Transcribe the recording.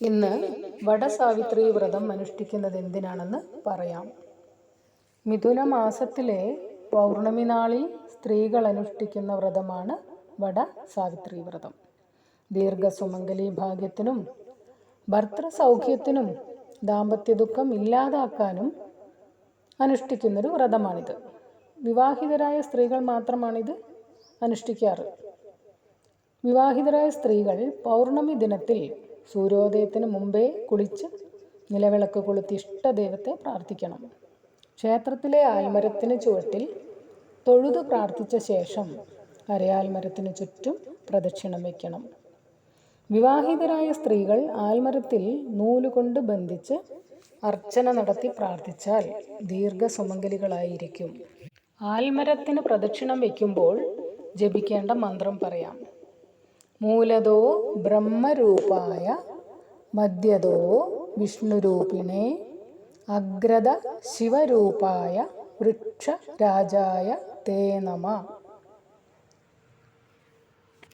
ഇന്ന് വടസാവിത്രി വ്രതം അനുഷ്ഠിക്കുന്നത് എന്തിനാണെന്ന് പറയാം. മിഥുന മാസത്തിലെ പൗർണമി നാളിൽ സ്ത്രീകൾ അനുഷ്ഠിക്കുന്ന വ്രതമാണ് വട സാവിത്രി വ്രതം. ദീർഘസുമംഗലി ഭാഗ്യത്തിനും ഭർത്തൃ സൗഖ്യത്തിനും ദാമ്പത്യ ദുഃഖം ഇല്ലാതാക്കാനും അനുഷ്ഠിക്കുന്നൊരു വ്രതമാണിത്. വിവാഹിതരായ സ്ത്രീകൾ മാത്രമാണിത് അനുഷ്ഠിക്കാറ്. വിവാഹിതരായ സ്ത്രീകൾ പൗർണമി ദിനത്തിൽ സൂര്യോദയത്തിന് മുമ്പേ കുളിച്ച് നിലവിളക്ക് കൊളുത്തി ഇഷ്ടദൈവത്തെ പ്രാർത്ഥിക്കണം. ക്ഷേത്രത്തിലെ ആൽമരത്തിന് ചുവട്ടിൽ തൊഴുതു പ്രാർത്ഥിച്ച ശേഷം അരയാൽമരത്തിന് ചുറ്റും പ്രദക്ഷിണം വയ്ക്കണം വിവാഹിതരായ സ്ത്രീകൾ ആൽമരത്തിൽ നൂലുകൊണ്ട് ബന്ധിച്ച് അർച്ചന നടത്തി പ്രാർത്ഥിച്ചാൽ ദീർഘസുമംഗലികളായിരിക്കും. ആൽമരത്തിന് പ്രദക്ഷിണം വയ്ക്കുമ്പോൾ ജപിക്കേണ്ട മന്ത്രം പറയാം. മൂലതോ ബ്രഹ്മരൂപായ മധ്യതോ വിഷ്ണുരൂപിണേ അഗ്രത ശിവരൂപായ വൃക്ഷരാജായ തേ നമ.